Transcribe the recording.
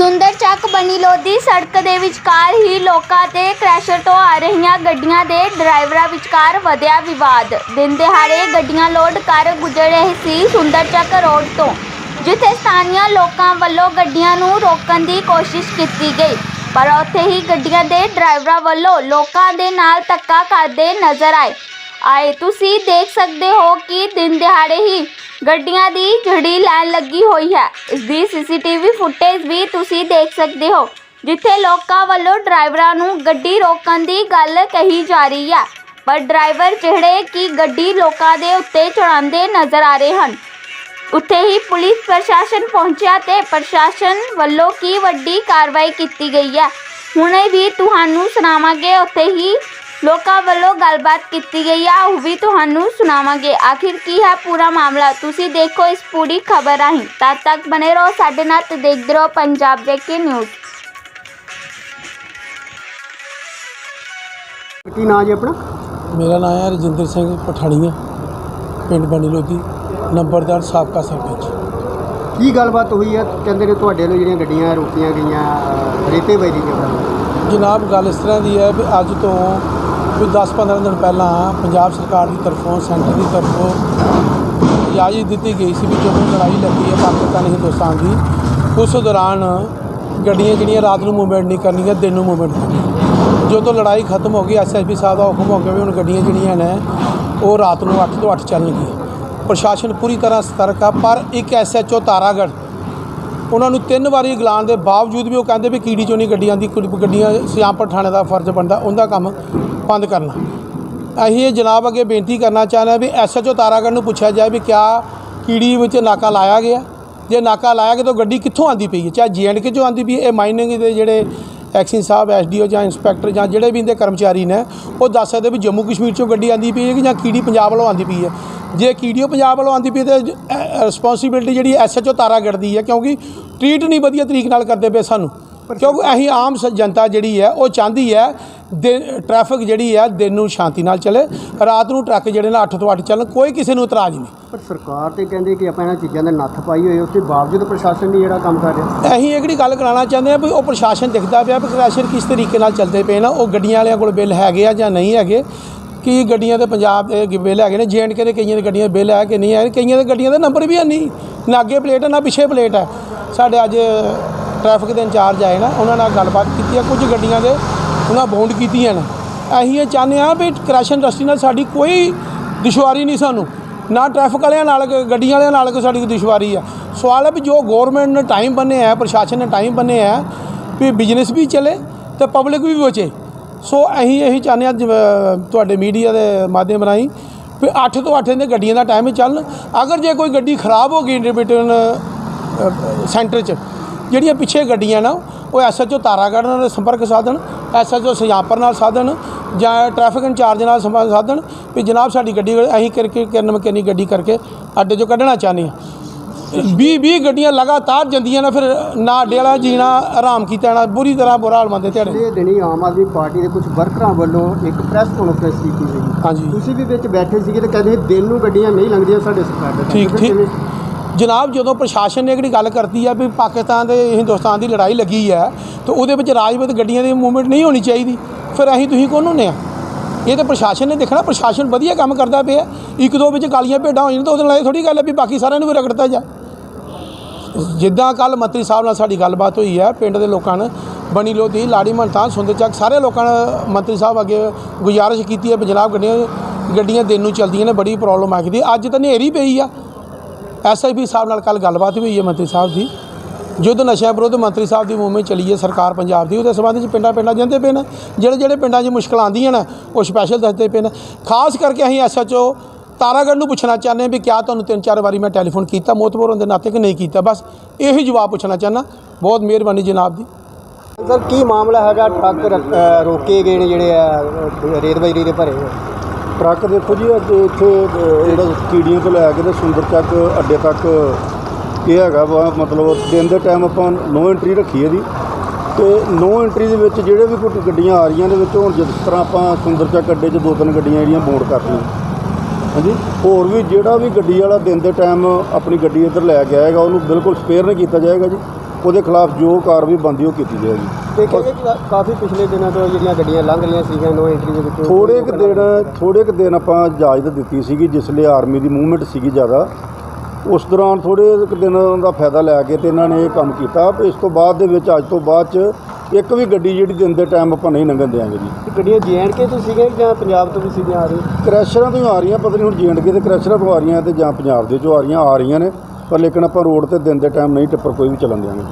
ਸੁੰਦਰ ਚੱਕ ਬਣੀ ਲੋਧੀ ਸੜਕ ਦੇ ਵਿਚਕਾਰ ਹੀ ਲੋਕਾਂ ਤੇ ਕ੍ਰੈਸ਼ਰ ਤੋਂ ਆ ਰਹੀਆਂ ਗੱਡੀਆਂ ਦੇ ਡਰਾਈਵਰਾਂ ਵਿਚਕਾਰ ਵਧਿਆ ਵਿਵਾਦ। ਦਿਨ ਦਿਹਾੜੇ ਗੱਡੀਆਂ ਲੋਡ ਕਰ ਗੁਜ਼ਰ ਰਹੇ ਸੀ ਸੁੰਦਰ ਚੱਕ ਰੋਡ ਤੋਂ, ਜਿੱਥੇ ਸਥਾਨੀਆਂ ਲੋਕਾਂ ਵੱਲੋਂ ਗੱਡੀਆਂ ਨੂੰ ਰੋਕਣ ਦੀ ਕੋਸ਼ਿਸ਼ ਕੀਤੀ ਗਈ। ਪਰ ਉੱਥੇ ਹੀ ਗੱਡੀਆਂ ਦੇ ਡਰਾਈਵਰਾਂ ਵੱਲੋਂ ਲੋਕਾਂ ਦੇ ਨਾਲ ਧੱਕਾ ਕਰਦੇ ਨਜ਼ਰ ਆਏ। ਆਏ। ਤੁਸੀਂ ਦੇਖ ਸਕਦੇ ਹੋ ਕਿ ਦਿਨ ਦਿਹਾੜੇ ਹੀ ਗੱਡੀਆਂ ਦੀ ਝੜੀ ਲਾਈਨ ਲੱਗੀ ਹੋਈ ਹੈ। ਇਸ ਦੀ ਸੀਸੀਟੀਵੀ ਫੁਟੇਜ ਵੀ ਤੁਸੀਂ ਦੇਖ ਸਕਦੇ ਹੋ, ਜਿੱਥੇ ਲੋਕਾਂ ਵੱਲੋਂ ਡਰਾਈਵਰਾਂ ਨੂੰ ਗੱਡੀ ਰੋਕਣ ਦੀ ਗੱਲ ਕਹੀ ਜਾ ਰਹੀ ਹੈ। ਪਰ ਡਰਾਈਵਰ ਜਿਹੜੇ ਕਿ ਗੱਡੀ ਲੋਕਾਂ ਦੇ ਉੱਤੇ ਚੜਾਉਂਦੇ ਨਜ਼ਰ ਆ ਰਹੇ ਹਨ। ਉੱਥੇ ਹੀ ਪੁਲਿਸ ਪ੍ਰਸ਼ਾਸਨ ਪਹੁੰਚਿਆ ਤੇ ਪ੍ਰਸ਼ਾਸਨ ਵੱਲੋਂ ਕੀ ਵੱਡੀ ਕਾਰਵਾਈ ਕੀਤੀ ਗਈ ਹੈ? ਹੁਣੇ ਵੀ ਤੁਹਾਨੂੰ ਸੁਣਾਵਾਂਗੇ। ਉੱਥੇ ਹੀ ਲੋਕਾਂ ਵੱਲੋਂ ਗੱਲਬਾਤ ਕੀਤੀ ਗਈ ਆ ਉਹ ਵੀ ਤੁਹਾਨੂੰ ਸੁਣਾਵਾਂਗੇ। ਆਖਿਰ ਕੀ ਹੈ ਪੂਰਾ ਮਾਮਲਾ? ਤੁਸੀਂ ਦੇਖੋ ਇਸ ਪੂਰੀ ਖਬਰ ਰਾਹੀਂ। ਤਦ ਤੱਕ ਬਨੇ ਰਹੋ ਸਾਡੇ ਨਾਲ ਤੇ ਦੇਖਦੇ ਰਹੋ ਪੰਜਾਬ ਦੇ ਕੇ ਨਿਊਜ਼। ਕੀ ਨਾਂ ਜੀ ਆਪਣਾ? ਮੇਰਾ ਨਾਮ ਹੈ ਰਜਿੰਦਰ ਸਿੰਘ ਪਠਾਣੀਆ ਪਿੰਡ ਬਣੀ ਲੋਧੀ ਨੰਬਰਦਾਰ ਸਾਬਕਾ ਸਰਪੰਚ। ਕੀ ਗੱਲਬਾਤ ਹੋਈ ਹੈ ਕਹਿੰਦੇ ਨੇ ਤੁਹਾਡੇ ਵੱਲੋਂ ਜਿਹੜੀਆਂ ਗੱਡੀਆਂ ਰੋਕੀਆਂ ਗਈਆਂ ਅ, ਰੇਤੇ ਬਾਈ ਦੀ ਜਗ੍ਹਾ ਜਨਾਬ ਗੱਲ ਇਸ ਤਰ੍ਹਾਂ ਦੀ ਹੈ ਵੀ ਅੱਜ ਤੋਂ ਵੀ 10-15 ਦਿਨ ਪਹਿਲਾਂ ਪੰਜਾਬ ਸਰਕਾਰ ਦੀ ਤਰਫੋਂ, ਸੈਂਟਰ ਦੀ ਤਰਫੋਂ ਇਜਾਜ਼ਤ ਦਿੱਤੀ ਗਈ ਸੀ ਵੀ ਜਦੋਂ ਲੜਾਈ ਲੱਗੀ ਹੈ ਪਾਕਿਸਤਾਨ ਹਿੰਦੁਸਤਾਨ ਦੀ, ਉਸ ਦੌਰਾਨ ਗੱਡੀਆਂ ਜਿਹੜੀਆਂ ਰਾਤ ਨੂੰ ਮੂਵਮੈਂਟ ਨਹੀਂ ਕਰਨੀਆਂ, ਦਿਨ ਨੂੰ ਮੂਵਮੈਂਟ ਕਰਨੀਆਂ। ਜਦੋਂ ਲੜਾਈ ਖਤਮ ਹੋ ਗਈ ਐਸਐਸਪੀ ਸਾਹਿਬ ਦਾ ਹੁਕਮ ਹੋ ਗਿਆ ਵੀ ਹੁਣ ਗੱਡੀਆਂ ਜਿਹੜੀਆਂ ਨੇ, ਉਹ ਰਾਤ ਨੂੰ 8 ਤੋਂ 8 ਚੱਲਣਗੀਆਂ। ਪ੍ਰਸ਼ਾਸਨ ਪੂਰੀ ਤਰ੍ਹਾਂ ਸਤਰਕ ਆ, ਪਰ ਇੱਕ ਐਸਐਚਓ ਤਾਰਾਗੜ੍ਹ ਉਹਨਾਂ ਨੂੰ ਤਿੰਨ ਵਾਰੀ ਗਲਾਨ ਦੇ ਬਾਵਜੂਦ ਵੀ ਉਹ ਕਹਿੰਦੇ ਵੀ ਕੀੜੀ ਚੋਂ ਨਹੀਂ ਗੱਡੀਆਂ ਦੀ ਗੱਡੀਆਂ ਸਿਆਮਪੁਰ ਥਾਣੇ ਦਾ ਫਰਜ਼ ਬਣਦਾ, ਉਹਦਾ ਕੰਮ ਬੰਦ ਕਰਨਾ। ਅਸੀਂ ਇਹ ਜਨਾਬ ਅੱਗੇ ਬੇਨਤੀ ਕਰਨਾ ਚਾਹੁੰਦੇ ਹਾਂ ਵੀ ਐਸਐਚਓ ਤਾਰਾਗੜ੍ਹ ਨੂੰ ਪੁੱਛਿਆ ਜਾਏ ਵੀ ਕਿਆ ਕੀੜੀ ਵਿੱਚ ਨਾਕਾ ਲਾਇਆ ਗਿਆ। ਜੇ ਨਾਕਾ ਲਾਇਆ ਗਿਆ ਤਾਂ ਗੱਡੀ ਕਿੱਥੋਂ ਆਂਦੀ ਪਈ ਹੈ? ਚਾਹੇ ਜੀਐਨਕੇ ਚੋਂ ਆਂਦੀ ਪਈ ਹੈ, ਇਹ ਮਾਈਨਿੰਗ ਦੇ ਜਿਹੜੇ ਐਕਸਿਨ ਸਾਹਿਬ, ਐਸਡੀਓ ਜਾਂ ਇੰਸਪੈਕਟਰ ਜਾਂ ਜਿਹੜੇ ਵੀ ਇਹਦੇ ਕਰਮਚਾਰੀ ਨੇ, ਉਹ ਦੱਸ ਸਕਦੇ ਵੀ ਜੰਮੂ ਕਸ਼ਮੀਰ ਚੋਂ ਗੱਡੀ ਆਂਦੀ ਪਈ ਹੈ ਕਿ ਜਾਂ ਕੀੜੀ ਪੰਜਾਬ ਵੱਲੋਂ ਆਂਦੀ ਪਈ ਹੈ। ਜੇ ਕੀੜੀਓ ਪੰਜਾਬ ਵੱਲੋਂ ਆਂਦੀ ਪਈ ਤੇ ਰਿਸਪੌਂਸਿਬਿਲਟੀ ਜਿਹੜੀ ਐਸਐਚਓ ਤਾਰਾਗੜ੍ਹ ਦੀ ਹੈ ਕਿਉਂਕਿ ਟ੍ਰੀਟ ਨਹੀਂ ਵਧੀਆ ਤਰੀਕ ਨਾਲ ਕਰਦੇ ਪਏ ਸਾਨੂੰ। ਕਿਉਂਕਿ ਅਸੀਂ ਆਮ ਜਨਤਾ ਜਿਹੜੀ ਹੈ ਉਹ ਚਾਹੁੰਦੀ ਹੈ ਦਿਨ ਟ੍ਰੈਫਿਕ ਜਿਹੜੀ ਹੈ ਦਿਨ ਨੂੰ ਸ਼ਾਂਤੀ ਨਾਲ ਚੱਲੇ ਰਾਤ ਨੂੰ ਟਰੱਕ ਜਿਹੜੇ ਨੇ 8 ਤੋਂ 8 ਚੱਲਣ ਕੋਈ ਕਿਸੇ ਨੂੰ ਇਤਰਾਜ਼ ਨਹੀਂ। ਪਰ ਸਰਕਾਰ ਤੇ ਕਹਿੰਦੇ ਕਿ ਆਪਾਂ ਇਹਨਾਂ ਚੀਜ਼ਾਂ ਦੇ ਨੱਥ ਪਾਈ ਹੋਈ ਹੈ, ਉਸ ਦੇ ਬਾਵਜੂਦ ਪ੍ਰਸ਼ਾਸਨ ਨਹੀਂ ਜਿਹੜਾ ਕੰਮ ਕਰ ਰਿਹਾ। ਅਸੀਂ ਇਹ ਕਿਹੜੀ ਗੱਲ ਕਰਾਉਣਾ ਚਾਹੁੰਦੇ ਆ ਵੀ ਉਹ ਪ੍ਰਸ਼ਾਸਨ ਦਿਖਦਾ ਪਿਆ ਵੀ ਪ੍ਰਸ਼ਾਸਨ ਕਿਸ ਤਰੀਕੇ ਨਾਲ ਚੱਲਦੇ ਪਏ ਨਾ ਉਹ ਗੱਡੀਆਂ ਵਾਲਿਆਂ ਕੋਲ ਬਿੱਲ ਹੈਗੇ ਆ ਜਾਂ ਨਹੀਂ ਹੈਗੇ। ਕਿ ਗੱਡੀਆਂ ਦੇ ਪੰਜਾਬ ਦੇ ਬਿੱਲ ਹੈਗੇ ਨੇ? ਜੀਐਨਕੇ ਦੇ ਕਈਆਂ ਦੇ ਗੱਡੀਆਂ ਦੇ ਬਿੱਲ ਹੈ ਕਿ ਨਹੀਂ ਹੈ? ਕਈਆਂ ਦੇ ਗੱਡੀਆਂ ਦਾ ਨੰਬਰ ਵੀ ਹੈ ਨਹੀਂ। ਨਾ ਅੱਗੇ ਪਲੇਟ ਹੈ, ਨਾ ਪਿੱਛੇ ਪਲੇਟ ਹੈ। ਸਾਡੇ ਅੱਜ ਟ੍ਰੈਫਿਕ ਦੇ ਇੰਚਾਰਜ ਆਏ ਨਾ, ਉਹਨਾਂ ਨਾਲ ਗੱਲਬਾਤ ਕੀਤੀ ਹੈ। ਕੁਝ ਗੱਡੀਆਂ ਦੇ ਉਹਨਾਂ ਬੌਂਡ ਕੀਤੀਆਂ ਨੇ। ਅਸੀਂ ਇਹ ਚਾਹੁੰਦੇ ਹਾਂ ਵੀ ਕ੍ਰੈਸ਼ ਇੰਡਸਟਰੀ ਨਾਲ ਸਾਡੀ ਕੋਈ ਦੁਸ਼ਵਾਰੀ ਨਹੀਂ ਸਾਨੂੰ। ਨਾ ਟ੍ਰੈਫਿਕ ਵਾਲਿਆਂ ਨਾਲ, ਗੱਡੀਆਂ ਵਾਲਿਆਂ ਨਾਲ ਕੋਈ ਸਾਡੀ ਦੁਸ਼ਵਾਰੀ ਆ। ਸਵਾਲ ਹੈ ਵੀ ਜੋ ਗਵਰਨਮੈਂਟ ਨੇ ਟਾਈਮ ਬੰਨੇ ਆ ਪ੍ਰਸ਼ਾਸਨ ਨੇ ਟਾਈਮ ਬੰਨੇ ਆ ਵੀ ਬਿਜ਼ਨਸ ਵੀ ਚੱਲੇ ਤੇ ਪਬਲਿਕ ਵੀ ਬਚੇ। ਸੋ ਅਸੀਂ ਇਹੀ ਚਾਹੁੰਦੇ ਹਾਂ ਜਿਵੇਂ ਤੁਹਾਡੇ ਮੀਡੀਆ ਦੇ ਮਾਧਿਅਮ ਰਾਹੀਂ ਵੀ 8 ਤੋਂ 8 ਦੇ ਗੱਡੀਆਂ ਦਾ ਟਾਈਮ ਚੱਲਣ। ਅਗਰ ਜੇ ਕੋਈ ਗੱਡੀ ਖਰਾਬ ਹੋ ਗਈ ਇੰਡੀਪਿਟਨ ਸੈਂਟਰ 'ਚ, ਜਿਹੜੀਆਂ ਪਿੱਛੇ ਗੱਡੀਆਂ ਨਾ, ਉਹ ਐਸਐਚਓ ਤਾਰਾਗੜ੍ਹ ਨਾਲ ਸੰਪਰਕ ਸਾਧਨ ਐਸਐਚਓ ਸੁਜਾਪਰ ਨਾਲ ਸਾਧਨ ਜਾਂ ਟ੍ਰੈਫਿਕ ਇੰਚਾਰਜ ਨਾਲ ਸੰਪਰਕ ਸਾਧਨ ਵੀ ਜਨਾਬ ਸਾਡੀ ਗੱਡੀ, ਅਸੀਂ ਕਰਕੇ ਕਿਰਨ ਮਕੈਨੀ ਗੱਡੀ ਕਰਕੇ ਅੱਡੇ 'ਚੋਂ ਕੱਢਣਾ ਚਾਹੁੰਦੇ ਹਾਂ। 20 20 ਗੱਡੀਆਂ ਲਗਾਤਾਰ ਜਾਂਦੀਆਂ ਨੇ ਫਿਰ ਨਾ ਅੱਡੇ ਵਾਲਾ ਜੀਣਾ ਆਰਾਮ ਕੀਤਾ ਜਾਣਾ ਬੁਰੀ ਤਰ੍ਹਾਂ ਬੁਰਾ ਹਾਲ ਮੰਦੇ ਤੁਹਾਡੇ ਇਹ ਦਿਨੀ ਆਮ ਆਦਮੀ ਪਾਰਟੀ ਦੇ ਕੁਝ ਵਰਕਰਾਂ ਵੱਲੋਂ ਇੱਕ ਪ੍ਰੈਸ ਕਾਨਫਰੰਸ ਕੀਤੀ ਗਈ। ਹਾਂਜੀ। ਤੁਸੀਂ ਵੀ ਵਿੱਚ ਬੈਠੇ ਸੀਗੇ ਤੇ ਕਹਿੰਦੇ ਦਿਨ ਨੂੰ ਗੱਡੀਆਂ ਨਹੀਂ ਲੰਘਦੀਆਂ ਸਾਡੇ ਸਰਕਾਰ ਦੇ ਠੀਕ ਠੀਕ? ਜਨਾਬ ਜਦੋਂ ਪ੍ਰਸ਼ਾਸਨ ਨੇ ਜਿਹੜੀ ਗੱਲ ਕਰਤੀ ਆ ਵੀ ਪਾਕਿਸਤਾਨ ਤੇ ਹਿੰਦੁਸਤਾਨ ਦੀ ਲੜਾਈ ਲੱਗੀ ਹੈ ਤੇ ਉਹਦੇ ਵਿੱਚ ਰਾਜਪੂਤ ਗੱਡੀਆਂ ਦੀ ਮੂਵਮੈਂਟ ਨਹੀਂ ਹੋਣੀ ਚਾਹੀਦੀ। ਫਿਰ ਅਸੀਂ ਤੁਸੀਂ ਕੌਣ ਹੁੰਨੇ ਆ? ਇਹ ਤਾਂ ਪ੍ਰਸ਼ਾਸਨ ਨੇ ਦੇਖਣਾ ਪ੍ਰਸ਼ਾਸਨ ਵਧੀਆ ਕੰਮ ਕਰਦਾ ਪਿਆ। ਇੱਕ ਦੋ ਵਿੱਚ ਕਾਲੀਆਂ ਭੇਡਾਂ ਹੋ ਜਾਣ ਤਾਂ ਉਹਦੇ ਨਾਲ ਇਹ ਥੋੜੀ ਗੱਲ ਹੈ ਵੀ ਬਾਕੀ ਸਾਰਿਆਂ ਨੂੰ ਵੀ ਰਗੜਤਾ ਜਾ। ਜਿੱਦਾਂ ਕੱਲ ਮੰਤਰੀ ਸਾਹਿਬ ਨਾਲ ਸਾਡੀ ਗੱਲਬਾਤ ਹੋਈ ਹੈ, ਪਿੰਡ ਦੇ ਲੋਕਾਂ ਨੇ ਬਣੀ ਲੋਧੀ, ਲਾੜੀ ਮਹੰਤਾਂ, ਸੁੰਦਰ ਚੱਕ, ਸਾਰੇ ਲੋਕਾਂ ਨੇ ਮੰਤਰੀ ਸਾਹਿਬ ਅੱਗੇ ਗੁਜ਼ਾਰਿਸ਼ ਕੀਤੀ ਹੈ ਵੀ ਜਨਾਬ ਗੱਡੀਆਂ ਗੱਡੀਆਂ ਦਿਨ ਨੂੰ ਚੱਲਦੀਆਂ ਨੇ, ਬੜੀ ਪ੍ਰੋਬਲਮ ਆ ਗਈ ਅੱਜ ਤਾਂ ਹਨੇਰੀ ਪਈ ਆ। ਐਸਆਈਪੀ ਸਾਹਿਬ ਨਾਲ ਕੱਲ ਗੱਲਬਾਤ ਵੀ ਹੋਈ ਹੈ ਮੰਤਰੀ ਸਾਹਿਬ ਦੀ। ਯੁੱਧ ਨਸ਼ਿਆਂ ਵਿਰੁੱਧ ਮੰਤਰੀ ਸਾਹਿਬ ਦੀ ਮੂਵਮੈਂਟ ਚੱਲੀ ਹੈ, ਸਰਕਾਰ ਪੰਜਾਬ ਦੀ। ਉਹਦੇ ਸੰਬੰਧ ਵਿੱਚ ਪਿੰਡਾਂ ਪਿੰਡਾਂ ਜਾਂਦੇ ਪਏ ਨੇ। ਜਿਹੜੇ ਜਿਹੜੇ ਪਿੰਡਾਂ 'ਚ ਮੁਸ਼ਕਲਾਂ ਆਉਂਦੀਆਂ ਨੇ, ਉਹ ਸਪੈਸ਼ਲ ਦੱਸਦੇ ਪਏ ਨੇ। ਖਾਸ ਕਰਕੇ ਅਸੀਂ ਐਸਐਚਓ ਤਾਰਾਗੜ੍ਹ ਨੂੰ ਪੁੱਛਣਾ ਚਾਹੁੰਦੇ ਹਾਂ ਵੀ ਕਿਆ ਤੁਹਾਨੂੰ ਤਿੰਨ ਚਾਰ ਵਾਰੀ ਮੈਂ ਟੈਲੀਫੋਨ ਕੀਤਾ ਮੋਤਬਰ ਦੇ ਨਾਤੇ ਕਿ ਨਹੀਂ ਕੀਤਾ? ਬਸ ਇਹੀ ਜਵਾਬ ਪੁੱਛਣਾ ਚਾਹੁੰਦਾ। ਬਹੁਤ ਮਿਹਰਬਾਨੀ ਜਨਾਬ ਦੀ। ਸਰ ਕੀ ਮਾਮਲਾ ਹੈਗਾ? ਟਰੱਕ ਰੋਕੇ ਗਏ ਨੇ ਜਿਹੜੇ ਆ ਰੇਤ ਬਜਰੀ ਦੇ ਭਰੇ ਹੋਏ। ਟਰੱਕ ਦੇਖੋ ਜੀ ਅੱਜ ਇੱਥੇ ਜਿਹੜਾ ਕੀੜੀਆਂ ਤੋਂ ਲੈ ਕੇ ਤੇ ਸੁੰਦਰ ਚੱਕ ਅੱਡੇ ਤੱਕ ਇਹ ਹੈਗਾ ਵਾ ਮਤਲਬ ਦਿਨ ਦੇ ਟਾਈਮ ਆਪਾਂ ਨੋ ਐਂਟਰੀ ਰੱਖੀ ਇਹਦੀ। ਤੇ ਨੋ ਐਂਟਰੀ ਦੇ ਵਿੱਚ ਜਿਹੜੇ ਵੀ ਕੋਈ ਗੱਡੀਆਂ ਆ ਰਹੀਆਂ ਦੇ ਵਿੱਚ ਹੁਣ ਜਿਸ ਤਰ੍ਹਾਂ ਆਪਾਂ ਸੁੰਦਰ ਚੱਕ ਅੱਡੇ 'ਚ ਦੋ ਤਿੰਨ ਗੱਡੀਆਂ ਜਿਹੜੀਆਂ ਬੋਰਡ ਕਰਤੀਆਂ ਹਾਂਜੀ। ਹੋਰ ਵੀ ਜਿਹੜਾ ਵੀ ਗੱਡੀ ਵਾਲਾ ਦਿਨ ਦੇ ਟਾਈਮ ਆਪਣੀ ਗੱਡੀ ਇੱਧਰ ਲੈ ਕੇ ਆਏਗਾ ਉਹਨੂੰ ਬਿਲਕੁਲ ਸਪੇਅਰ ਨਹੀਂ ਕੀਤਾ ਜਾਏਗਾ ਜੀ। ਉਹਦੇ ਖਿਲਾਫ ਜੋ ਕਾਰਵਾਈ ਬੰਦੀ ਉਹ ਕੀਤੀ ਜਾਏਗੀ। ਦੇਖਿਆ ਕਿ ਕਾਫੀ ਪਿਛਲੇ ਦਿਨਾਂ ਤੋਂ ਜਿਹੜੀਆਂ ਗੱਡੀਆਂ ਲੰਘ ਰਹੀਆਂ ਸੀਗੀਆਂ ਨੋ ਐਂਟਰੀ ਦੇ ਵਿੱਚੋਂ ਥੋੜੇ ਕੁ ਦਿਨ ਥੋੜੇ ਕੁ ਦਿਨ ਆਪਾਂ ਇਜਾਜ਼ਤ ਦਿੱਤੀ ਸੀਗੀ ਜਿਸ ਲਈ ਆਰਮੀ ਦੀ ਮੂਵਮੈਂਟ ਸੀਗੀ ਜ਼ਿਆਦਾ। ਉਸ ਦੌਰਾਨ ਥੋੜੇ ਦਿਨ ਦਾ ਫਾਇਦਾ ਲੈ ਕੇ ਤੇ ਇਹਨਾਂ ਨੇ ਇਹ ਕੰਮ ਕੀਤਾ। ਇਸ ਤੋਂ ਬਾਅਦ ਦੇ ਵਿੱਚ ਅੱਜ ਤੋਂ ਬਾਅਦ ਚ ਇੱਕ ਵੀ ਗੱਡੀ ਜਿਹੜੀ ਦਿਨ ਦੇ ਟਾਈਮ ਆਪਾਂ ਨਹੀਂ ਲੰਘਣ ਦਿਆਂਗੇ ਜੀ। ਗੱਡੀਆਂ ਜੀਐਨਕੇ ਤੋਂ ਸੀਗੀਆਂ ਜਾਂ ਪੰਜਾਬ ਤੋਂ ਵੀ ਸੀਗੀਆਂ ਆ ਰਹੀਆਂ? ਕ੍ਰੈਸ਼ਰਾਂ ਤੋਂ ਹੀ ਆ ਰਹੀਆਂ ਪਤਾ ਨਹੀਂ ਹੁਣ ਜੀਐਨਕੇ ਤੇ ਕ੍ਰੈਸ਼ਰਾਂ ਤੋਂ ਆ ਰਹੀਆਂ ਤੇ ਜਾਂ ਪੰਜਾਬ ਦੇ ਚੋਂ ਆ ਰਹੀਆਂ ਆ ਰਹੀਆਂ ਨੇ ਪਰ ਲੇਕਿਨ ਆਪਾਂ ਰੋਡ ਤੇ ਦਿਨ ਦੇ ਟਾਈਮ ਨਹੀਂ ਟਿੱਪਰ ਕੋਈ ਵੀ ਚੱਲਣ ਦਿਆਂਗੇ